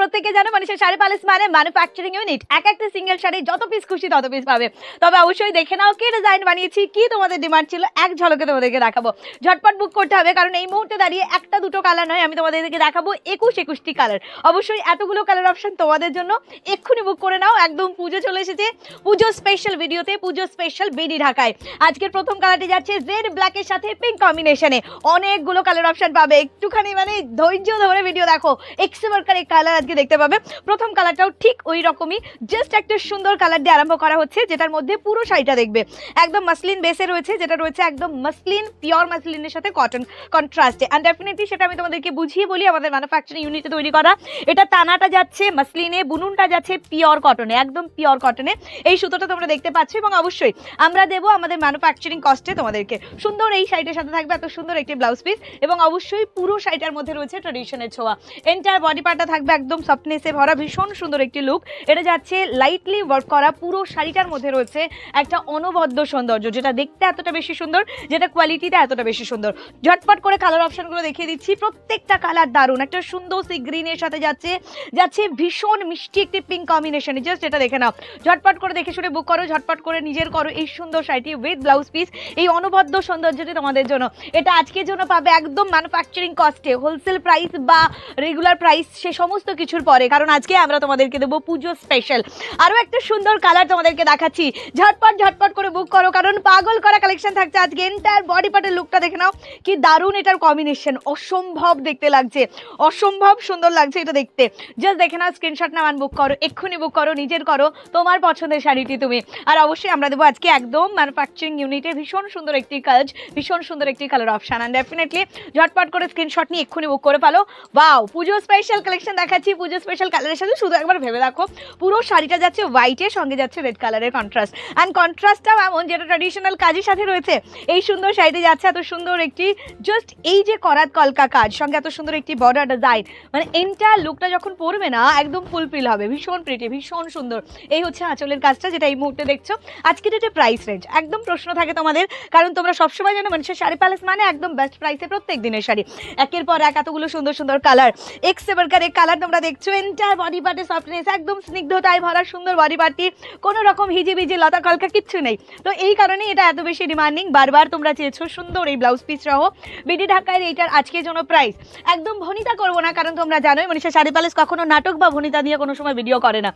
প্রত্যেকে জানো মানুষের শাড়ি প্যালেস মানে ম্যানুফ্যাকচারিং ইউনিট এক একটা সিঙ্গেল শাড়ি যত পিস খুশি তত পিস পাবে। তবে অবশ্যই দেখে নাও কি ডিজাইন বানিয়েছি, কি তোমাদের ডিমান্ড ছিল, এক ঝলকে তোমাদেরকে দেখাবো। ঝটপট বুক করতে হবে, কারণ এই মুহূর্তে দাঁড়িয়ে একটা দুটো কালার নয়, আমি তোমাদেরকে দেখাবো একুশ একুশটি কালার অবশ্যই এতগুলো কালার অপশন তোমাদের জন্য এক্ষুনি বুক করে নাও, একদম পুজো চলে এসেছে। পুজো স্পেশাল ভিডিওতে, পুজো স্পেশাল বিডি ঢাকায়। আজকের প্রথম কালারটি যাচ্ছে রেড ব্ল্যাকের সাথে পিঙ্ক কম্বিনেশনে অনেকগুলো কালার অপশন পাবে। একটুখানি মানে ধৈর্য ধরে ভিডিও দেখো। এক্সেবারকার এই কালার আজকে দেখতে পাবে। প্রথম কালারটাও ঠিক ওই রকমই। জাস্ট একটা সুন্দর কালার দিয়ে আরম্ভ করা হচ্ছে, যেটার মধ্যে পুরো শাড়িটা দেখবে। একদম মাসলিন বেসে রয়েছে, যেটা রয়েছে একদম মাসলিন পিওর মাসলিনের সাথে কটন কন্ট্রাস্টে অ্যান্ড ডেফিনেটলি সেটা আমি তোমাদেরকে বুঝিয়ে বলি, আমাদের ম্যানুফ্যাকচারিং ইউনিটে তৈরি করা। এটা টানাটা যাচ্ছে মাসলিনে বুনুনটা যাচ্ছে পিওর কটনে একদম পিওর কটনে এই সুতোটা তোমরা দেখতে পাচ্ছ এবং অবশ্যই আমরা দেবো আমাদের ম্যানুফ্যাকচারিং কস্টে তোমাদেরকে। সুন্দর এই শাড়িটার সাথে থাকবে এত সুন্দর একটি ব্লাউজ পিস এবং অবশ্যই পুরো শাড়িটার মধ্যে রয়েছে ট্রেডিশনের ছোঁয়া। এন্টায়ার বডি পার্টটা থাকবে একদম সফটনেসে ভরা, ভীষণ সুন্দর একটি লুক এটা যাচ্ছে লাইটলি ওয়ার্ক করা পুরো শাড়িটার মধ্যে রয়েছে একটা অনবদ্য সৌন্দর্য, যেটা দেখতে এতটা বেশি সুন্দর, যেটা কোয়ালিটিতে এতটা বেশি সুন্দর। ঝটপট করে কালার অপশনগুলো দেখিয়ে দিচ্ছি। প্রত্যেকটা কালার দারুণ। একটা সুন্দর সি গ্রিনের সাথে যাচ্ছে যাচ্ছে ভীষণ মিষ্টি একটি পিঙ্ক কম্বিনেশনে জাস্ট এটা দেখে নাও। ঝটপট করে দেখে শুনে বুক করো, ঝটপট করে নিজের করো এই সুন্দর শাড়িটি উইথ ব্লাউজ পিস এই অনবদ্য সৌন্দর্যটি তোমাদের জন্য। এটা আজকের জন্য পাবে একদম ম্যানুফ্যাকচারিং কস্টে হোলসেল প্রাইস বা রেগুলার প্রাইস সে সমস্ত কিছুর পরে, কারণ আজকে আমরা তোমাদেরকে দেবো পুজো স্পেশাল আরও একটা সুন্দর কালার তোমাদেরকে দেখাচ্ছি। ঝটপট ঝটপট করে বুক করো, কারণ পাগল করা কালেকশন থাকছে আজকে। এন্টার বডি পার্টের লুকটা দেখে নাও। কি দারুণ এটার কম্বিনেশন অসম্ভব দেখতে লাগছে। অসম্ভব সুন্দর লাগছে এটা দেখতে। জাস্ট দেখে নাও স্ক্রিনশট নামান বুক করো, এক্ষুনি বুক করো, নিজের করো। তোমার পছন্দের শাড়িটি তুমি। আর অবশ্যই আমরা দেবো আজকে একদম ম্যানুফ্যাকচারিং ইউনিটে ভীষণ সুন্দর একটি কাজ, ভীষণ সুন্দর একটি কালার অপশান অ্যান্ড ডেফিনেটলি ঝটপট করে স্ক্রিনশট নিয়ে এক্ষুনি বুক করে ফেলো। বাও পুজো স্পেশাল কালেকশন দেখাচ্ছি। পুজো স্পেশাল কালারের সাথে শুধু একবার ভেবে দেখো। পুরো শাড়িটা যাচ্ছে হোয়াইটের সঙ্গে যাচ্ছে রেড কালারের কন্ট্রাস্ট অ্যান্ড কন্ট্রাস্টটাও এমন যেটা ট্র্যাডিশনাল কাজের সাথে রয়েছে। এই সুন্দর শাড়িতে যাচ্ছে এত সুন্দর একটি জাস্ট এই যে করাত কলকা কাজ, সঙ্গে এত সুন্দর একটি বর্ডার ডিজাইন মানে এন্টার লুকটা যখন পরবে না, একদম ফুলফিল হবে। ভীষণ প্রিটি ভীষণ সুন্দর। এই হচ্ছে আঁচলের কাজটা যেটা এই মুহূর্তে দেখছ। আজকে ডেটে প্রাইস রেঞ্জ একদম প্রশ্ন থাকে তোমাদের। কারণ তোমরা সবসময় জানো মানুষের শাড়ি প্যালেস মানে একদম বেস্ট প্রাইসে প্রত্যেক দিনের শাড়ি। একের পর এক এতগুলো সুন্দর সুন্দর কালার এক্স এই কালার তোমরা দেখছ এন্টার বডি পার্টে সফটনেস একদম স্নিগ্ধতায় ভরা সুন্দর বডি পার্টি কোনো রকম হিজিবিজি লতা কলকা কিচ্ছু নেই। তো এই কারণে এটা এত বেশি ডিমান্ডিং বারবার তোমরা চেয়েছো সুন্দর এই ব্লাউজ পিস সহ। বিডি ঢাকায় এইটার আজকের জন্য প্রাইস একদম ভনিতা করব না, কারণ তোমরা জানোই, মনীষা শাড়ি প্যালেস কখনো নাটক বা ভনিতা দিয়ে কোনো সময় ভিডিও করে না।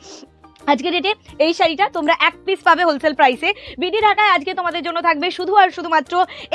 আজকে ডেটে এই শাড়িটা তোমরা এক পিস পাবে হোলসেল প্রাইসে বিডি ঢাকায় আজকে তোমাদের জন্য থাকবে শুধু আর শুধুমাত্র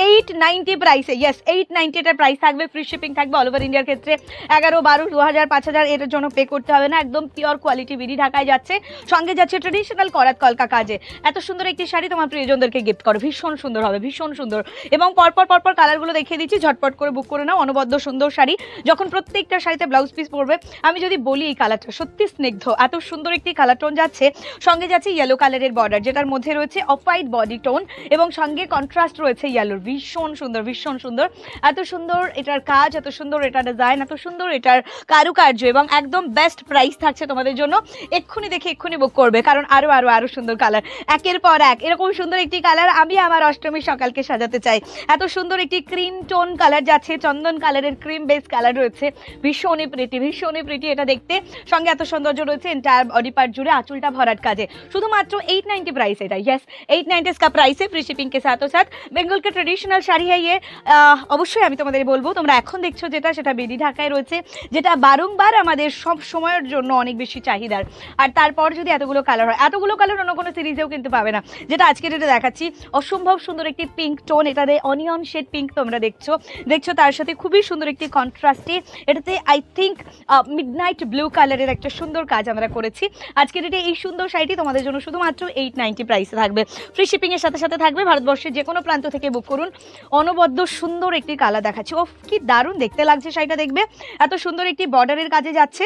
এইট নাইনটি প্রাইসে ইয়েস এইট নাইনটি এটার প্রাইস থাকবে ফ্রি শিপিং থাকবে অল ওভার ইন্ডিয়ার ক্ষেত্রে। এগারো, বারো দু হাজার পাঁচ হাজার এটার জন্য পে করতে হবে না, একদম পিওর কোয়ালিটি বিডি ঢাকায় যাচ্ছে। সঙ্গে যাচ্ছে ট্রেডিশনাল করাত কলকা কাজে। এত সুন্দর একটি শাড়ি তোমার প্রিয়জনদেরকে গিফট করো, ভীষণ সুন্দর হবে, ভীষণ সুন্দর। এবং পরপর পরপর কালারগুলো দেখিয়ে দিচ্ছি, ঝটপট করে বুক করে নাও, অনবদ্য সুন্দর শাড়ি। যখন প্রত্যেকটা শাড়িতে ব্লাউজ পিস পরবে, আমি যদি বলি এই কালারটা সত্যি স্নিগ্ধ, এত সুন্দর একটি কালার টোন যাচ্ছে, সঙ্গে যাচ্ছে ইয়েলো কালারের বর্ডার যেটার মধ্যে রয়েছে অফ হোয়াইট বডি টোন এবং সঙ্গে কন্ট্রাস্ট রয়েছে ইয়েলোর ভীষণ সুন্দর ভীষণ সুন্দর। এত সুন্দর এটার কাজ, এত সুন্দর এটার ডিজাইন এত সুন্দর এটার কারুকার্য এবং একদম বেস্ট প্রাইস থাকছে তোমাদের জন্য। এক্ষুনি দেখে এক্ষুনি বুক করবে, কারণ আরও আরও আরও সুন্দর কালার একের পর এক, এরকম সুন্দর একটি কালার আমি আমার অষ্টমীর সকালকে সাজাতে চাই। এত সুন্দর একটি ক্রিম টোন কালার যাচ্ছে, চন্দন কালারের ক্রিম বেস কালার রয়েছে। ভীষণই প্রিটি ভীষণই প্রিটি এটা দেখতে। সঙ্গে এত সৌন্দর্য রয়েছে এন্টায়ার বডি পার্ট জুড়ে চুলটা ভরাট কাজে। শুধুমাত্র এইট নাইনটি প্রাইস এটা ইয়েস এইট নাইনটিস কা প্রাইসে ফ্রি फ्री शिपिंग সাথে বেঙ্গলকে साथ ট্রেডিশনাল শাড়ি হাইয়ে অবশ্যই আমি তোমাদের বলব, তোমরা এখন দেখছ যেটা, সেটা বেদি ঢাকায় রয়েছে, যেটা বারংবার আমাদের সব সময়ের জন্য অনেক বেশি চাহিদার। আর তারপর যদি এতগুলো কালার হয়, এতগুলো কালার অন্য কোনো সিরিজেও কিন্তু পাবে না। যেটা আজকে যেটা দেখাচ্ছি, অসম্ভব সুন্দর একটি পিঙ্ক টোন এটাতে অনিয়ন শেড পিঙ্ক তোমরা দেখছ। দেখছ তার সাথে খুবই সুন্দর একটি কন্ট্রাস্টে এটাতে I think midnight blue কালারের একটা সুন্দর কাজ আমরা করেছি। আজকের এটা এই সুন্দর শাড়িটি তোমাদের জন্য শুধুমাত্র এইট নাইনটি প্রাইসে থাকবে। ফ্রি শিপিংয়ের সাথে সাথে থাকবে ভারতবর্ষের যে কোনো প্রান্ত থেকে বুক করুন। অনবদ্য সুন্দর একটি কালার দেখাচ্ছে। ও কি দারুণ দেখতে লাগছে শাড়িটা দেখবে। এত সুন্দর একটি বর্ডারের কাজে যাচ্ছে।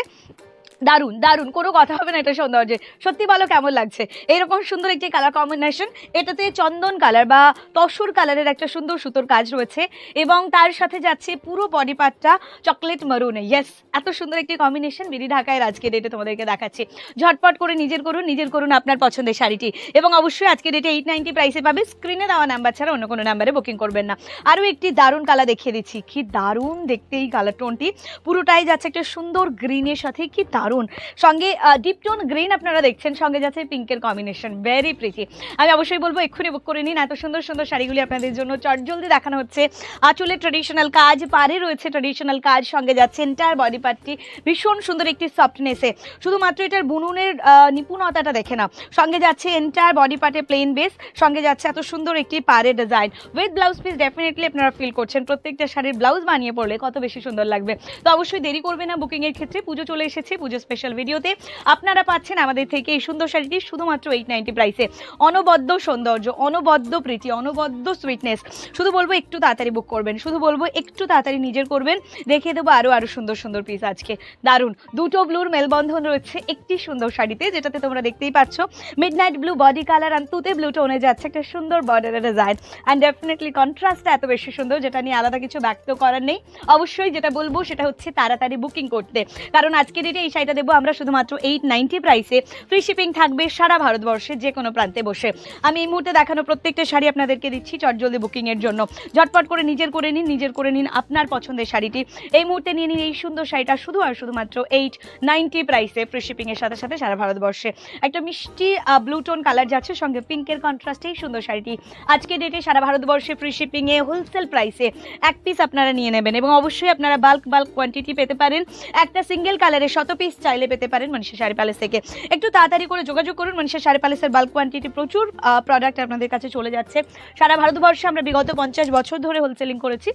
দারুণ দারুণ। কোনো কথা হবে না এটা সৌন্দর্যে। সত্যি বলো কেমন লাগছে? এইরকম সুন্দর একটি কালার কম্বিনেশন এটাতে চন্দন কালার বা তসুর কালারের একটা সুন্দর সুতোর কাজ রয়েছে এবং তার সাথে যাচ্ছে পুরো বডি পার্টটা চকলেট মারুনে ইয়েস এত সুন্দর একটি কম্বিনেশন বিডি ঢাকায় আজকে ডেটে তোমাদেরকে দেখাচ্ছি। ঝটপট করে নিজের করুন নিজের করুন আপনার পছন্দের শাড়িটি। এবং অবশ্যই আজকে ডেটে এইট নাইনটি প্রাইসে পাবে স্ক্রিনে দেওয়া নাম্বার ছাড়া অন্য কোনো নাম্বারে বুকিং করবেন না। আরও একটি দারুণ কালার দেখিয়ে দিচ্ছি। কি দারুণ দেখতে এই কালার টোনটি পুরোটাই যাচ্ছে একটা সুন্দর গ্রিনের সাথে, কি দারুণ দারুণ। সঙ্গে ডিপ টোন গ্রিন আপনারা দেখছেন, সঙ্গে যাচ্ছে পিঙ্কের কম্বিনেশন ভেরি প্রিটি আমি অবশ্যই বলব, এক্ষুনি বুক করে নিন, এত সুন্দর সুন্দর শাড়িগুলি আপনাদের জন্য। চটজলদি দেখানো হচ্ছে আঁচলে ট্রেডিশনাল কাজ পারে রয়েছে ট্রেডিশনাল কাজ, সঙ্গে যাচ্ছে এন্টার বডি পার্টটি ভীষণ সুন্দর একটি সফটনেসে শুধুমাত্র এটার বুনুনের নিপুণতাটা দেখে না সঙ্গে যাচ্ছে এন্টার বডি পার্টে প্লেন বেস সঙ্গে যাচ্ছে এত সুন্দর একটি পারে design with blouse piece definitely আপনারা ফিল করছেন, প্রত্যেকটা শাড়ির ব্লাউজ বানিয়ে পড়লে কত বেশি সুন্দর লাগবে। তো অবশ্যই দেরি করবে না বুকিং এর ক্ষেত্রে, পুজো চলে এসেছে, পুজো স্পেশাল ভিডিওতে আপনারা পাচ্ছেন আমাদের থেকে এই সুন্দর শাড়িটি শুধুমাত্র এইট নাইনটি প্রাইসে অনবদ্য সৌন্দর্য, অনবদ্য প্রীতি, অনবদ্য সুইটনেস শুধু বলব একটু তাড়াতাড়ি বুক করবেন, শুধু বলব একটু তাড়াতাড়ি নিজের করবেন। দেখিয়ে দেবো আরও আরও সুন্দর সুন্দর পিস আজকে। দারুণ। দুটো ব্লুর মেলবন্ধন রয়েছে একটি সুন্দর শাড়িতে, যেটাতে তোমরা দেখতেই পাচ্ছ। Midnight blue body colour আর তুতে ব্লু টোনে যাচ্ছে একটা সুন্দর বর্ডারের ডিজাইন অ্যান্ড ডেফিনেটলি কন্ট্রাস্টটা এত বেশি সুন্দর, যেটা নিয়ে আলাদা কিছু ব্যক্ত করার নেই। অবশ্যই যেটা বলব সেটা হচ্ছে তাড়াতাড়ি বুকিং করতে। কারণ আজকে ডেটে এই শাড়িটা দেবো। আমরা শুধুমাত্র এইট নাইনটি প্রাইসে ফ্রি শিপিং থাকবে সারা ভারতবর্ষে যে কোনো প্রান্তে বসে। আমি এই মুহূর্তে দেখানো প্রত্যেকটা শাড়ি আপনাদেরকে দিচ্ছি চটজলদি বুকিংয়ের জন্য। ঝটপট করে নিজের করে নিন, নিজের করে নিন আপনার পছন্দের শাড়িটি। এই মুহূর্তে নিয়ে নিন এই সুন্দর শাড়িটা শুধু আর শুধুমাত্র এইট নাইনটি প্রাইসে ফ্রি শিপিংয়ের সাথে সাথে সারা ভারতবর্ষে। একটা মিষ্টি ব্লু টোন কালার যাচ্ছে, সঙ্গে পিঙ্কের কন্ট্রাস্টে এই সুন্দর শাড়িটি। আজকে ডেটে সারা ভারতবর্ষে ফ্রি শিপিংয়ে হোলসেল প্রাইসে এক পিস আপনারা নিয়ে নেবেন এবং অবশ্যই আপনারা বাল্ক বাল্ক কোয়ান্টিটি পেতে পারেন। একটা সিঙ্গেল কালারে শত পিস চাইলে পেতে পারেন মনীষা শাড়ি প্যালেস থেকে। একটু তাড়াতাড়ি করে যোগাযোগ করুন, মনীষা শাড়ি প্যালেসের বাল্ক কোয়ান্টিটি প্রচুর প্রোডাক্ট আপনাদের কাছে চলে যাচ্ছে। সারা ভারতবর্ষে আমরা বিগত পঞ্চাশ বছর ধরে হোলসেলিং করেছি।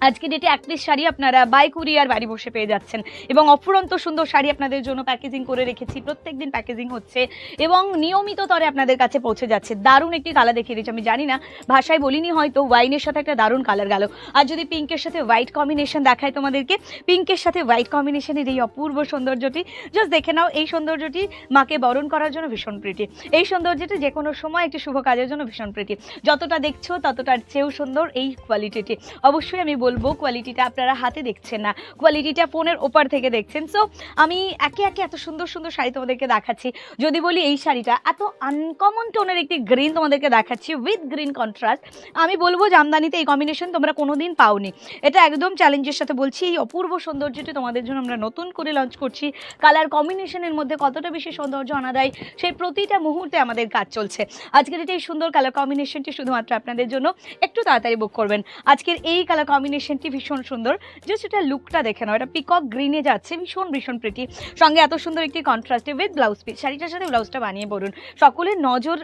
আজকে ডেটে একত্রিশ শাড়ি আপনারা বাই কুরিয়ার বাড়ি বসে পেয়ে যাচ্ছেন। এবং অফুরন্ত সুন্দর শাড়ি আপনাদের জন্য প্যাকেজিং করে রেখেছি। প্রত্যেক দিন প্যাকেজিং হচ্ছে এবং নিয়মিত তরে আপনাদের কাছে পৌঁছে যাচ্ছে। দারুণ একটি কালার দেখিয়ে দিচ্ছি আমি জানি না, ভাষায় বলিনি হয়তো ওয়াইনের সাথে একটা দারুণ কালার গেল। আর যদি পিঙ্কের সাথে হোয়াইট কম্বিনেশন দেখায় তোমাদেরকে পিঙ্কের সাথে হোয়াইট কম্বিনেশনের এই অপূর্ব সৌন্দর্যটি জাস্ট দেখে নাও, এই সৌন্দর্যটি মাকে বরণ করার জন্য ভীষণ প্রীতি এই সৌন্দর্যটি যে কোনো সময় একটি শুভ কাজের জন্য ভীষণ প্রীতি যতটা দেখছ ততটার চেয়েও সুন্দর এই কোয়ালিটিটি অবশ্যই আমি বলব কোয়ালিটিটা আপনারা হাতে দেখছেন না। কোয়ালিটিটা ফোনের ওপার থেকে দেখছেন। সো আমি একে একে এত সুন্দর সুন্দর শাড়ি তোমাদেরকে দেখাচ্ছি। যদি বলি এই শাড়িটা, এত আনকমন টোনের একটি গ্রিন তোমাদেরকে দেখাচ্ছি উইথ গ্রিন কন্ট্রাস্ট আমি বলব জামদানিতে এই কম্বিনেশন তোমরা কোনোদিন পাওনি। এটা একদম চ্যালেঞ্জের সাথে বলছি, এই অপূর্ব সৌন্দর্যটি তোমাদের জন্য আমরা নতুন করে লঞ্চ করছি। কালার কম্বিনেশনের মধ্যে কতটা বেশি সৌন্দর্য আনা দেয় সেই প্রতিটা মুহূর্তে আমাদের কাজ চলছে। আজকের এটা এই সুন্দর কালার কম্বিনেশনটি শুধুমাত্র আপনাদের জন্য। একটু তাড়াতাড়ি বুক করবেন। আজকের এই কালার কম্বিনেশনটি ভীষণ সুন্দর। জাস্ট এটা লুকটা দেখে নাও। এটা পিকক গ্রিনে যাচ্ছে, ভীষণ ভীষণ প্রিটি সঙ্গে এত সুন্দর একটি কন্ট্রাস্টে উইথ ব্লাউজ পিস শাড়িটার সাথে ব্লাউজটা বানিয়ে পড়ুন সকলের নজর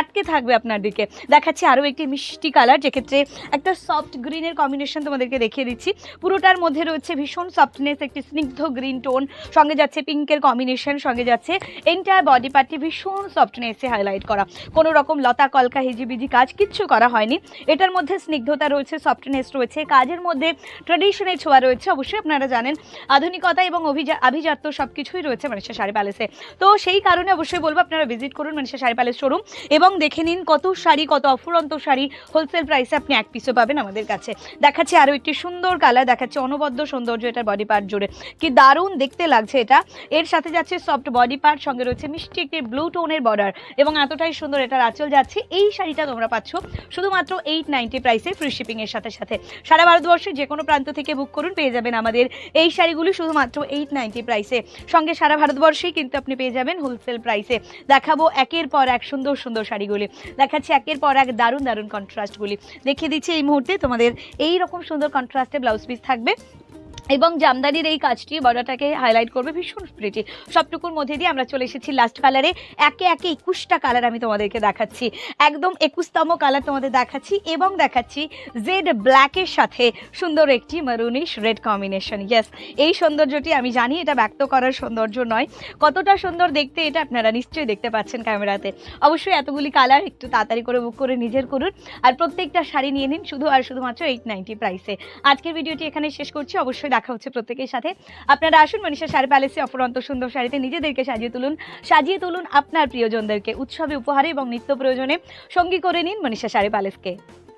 আটকে থাকবে আপনার দিকে। দেখাচ্ছি আরও একটি মিষ্টি কালার যেক্ষেত্রে একটা সফট গ্রিনের কম্বিনেশন তোমাদেরকে দেখিয়ে দিচ্ছি। পুরোটার মধ্যে রয়েছে ভীষণ সফটনেস একটি স্নিগ্ধ গ্রিন টোন সঙ্গে যাচ্ছে পিঙ্কের কম্বিনেশন সঙ্গে যাচ্ছে এন্টায়ার বডি পার্টটি ভীষণ সফটনেসে হাইলাইট করা। কোনো রকম লতা, কলকা, হিজিবিজি কাজ কিচ্ছু করা হয়নি। এটার মধ্যে স্নিগ্ধতা রয়েছে সফটনেস রয়েছে কাজের মধ্যে ট্রেডিশনের ছোঁয়া রয়েছে। অবশ্যই আপনারা জানেন, আধুনিকতা এবং আভিজাত্য সব কিছুই রয়েছে মানুষের শাড়ি প্যালেসে তো সেই কারণে অবশ্যই বলব, আপনারা ভিজিট করুন মানুষের শাড়ি প্যালেস শোরুম এবং দেখে নিন কত শাড়ি, কত অফুরন্ত শাড়ি হোলসেল প্রাইসে আপনি এক পিসও পাবেন আমাদের কাছে। দেখাচ্ছে আরও একটি সুন্দর কালার দেখাচ্ছে অনবদ্য সৌন্দর্য এটার বডি পার্ট জুড়ে। কি দারুণ দেখতে লাগছে এটা। এর সাথে যাচ্ছে সফট বডি পার্ট সঙ্গে রয়েছে মিষ্টি একটি ব্লু টোনের বর্ডার এবং এতটাই সুন্দর এটার আঁচল যাচ্ছে। এই শাড়িটা তোমরা পাচ্ছ শুধুমাত্র এইট নাইনটি প্রাইসে ফ্রি শিপিংয়ের সাথে সাথে। সারা ভারতবর্ষের যে কোনো প্রান্ত থেকে বুক করুন, পেয়ে যাবেন আমাদের এই শাড়িগুলি শুধুমাত্র এইট নাইনটি প্রাইসে সঙ্গে সারা ভারতবর্ষেই কিন্তু আপনি পেয়ে যাবেন হোলসেল প্রাইসে দেখাবো একের পর এক সুন্দর সুন্দর শাড়িগুলি। দেখাচ্ছি একের পর এক দারুণ দারুণ কন্ট্রাস্টগুলি দেখিয়ে দিচ্ছি এই মুহূর্তে তোমাদের এই রকম সুন্দর কন্ট্রাস্টে ব্লাউজ পিস থাকবে। এবং জামদানির এই কাজটি বর্ডারটাকে হাইলাইট করবে ভীষণ প্রিটি সবটুকুর মধ্যে দিয়ে আমরা চলে এসেছি লাস্ট কালারে একে একে একুশটা কালার আমি তোমাদেরকে দেখাচ্ছি। একদম একুশতম কালার তোমাদের দেখাচ্ছি এবং দেখাচ্ছি জেড ব্ল্যাকের সাথে সুন্দর একটি মারুনিশ রেড কম্বিনেশন ইয়েস এই সৌন্দর্যটি আমি জানি এটা ব্যক্ত করার সৌন্দর্য নয়। কতটা সুন্দর দেখতে এটা আপনারা নিশ্চয়ই দেখতে পাচ্ছেন ক্যামেরাতে অবশ্যই এতগুলি কালার একটু তাড়াতাড়ি করে বুক করে নিজের করুন। আর প্রত্যেকটা শাড়ি নিয়ে নিন শুধু আর শুধুমাত্র এইট নাইনটি প্রাইসে আজকের ভিডিওটি এখানে শেষ করছি। অবশ্যই দেখা হচ্ছে প্রত্যেকের সাথে। আপনারা আসুন মনীষা শাড়ি প্যালেসে অপরন্ত সুন্দর শাড়িতে নিজেদেরকে সাজিয়ে তুলুন সাজিয়ে তুলুন আপনার প্রিয়জনদেরকে, উৎসবে উপহারে এবং নিত্য প্রয়োজনে সঙ্গী করে নিন মনীষা শাড়ি প্যালেসকে।